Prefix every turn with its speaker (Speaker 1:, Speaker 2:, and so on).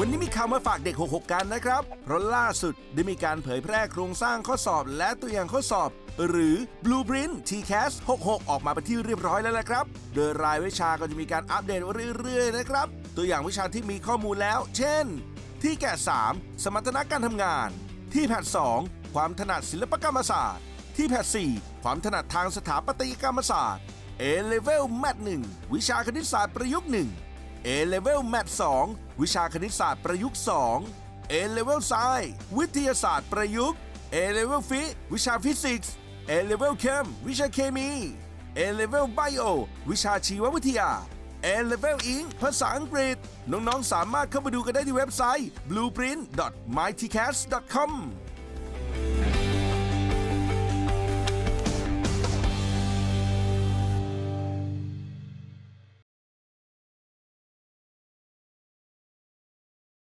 Speaker 1: วันนี้มีข่าวมาฝากเด็ก 66 กันนะครับ เพราะล่าสุดได้มีการเผยแพร่โครงสร้างข้อสอบและตัวอย่างข้อสอบ หรือ Blueprint TCAS 66 ออกมาเป็นที่เรียบร้อยแล้วละครับ โดยรายวิชาก็จะมีการอัปเดตเรื่อยๆนะครับ ตัวอย่างวิชาที่มีข้อมูลแล้ว เช่น ที่แก่ 3 สมรรถนะการทำงาน ที่แพท2ความถนัดศิลปกรรมศาสตร์ ที่แพท4ความถนัดทางสถาปัตยกรรมศาสตร์ A Level Math 1วิชาคณิตศาสตร์ประยุกต์1 A Level Math 2 วิชาคณิตศาสตร์ประยุกต์ 2 A Level Science วิทยาศาสตร์ประยุกต์ A Level Physics วิชาฟิสิกส์ A Level Chem วิชาเคมี A Level Bio วิชาชีววิทยา A Level Eng ภาษาอังกฤษ น้องๆ สามารถเข้าไปดูกันได้ที่เว็บไซต์ blueprint.mytcast.com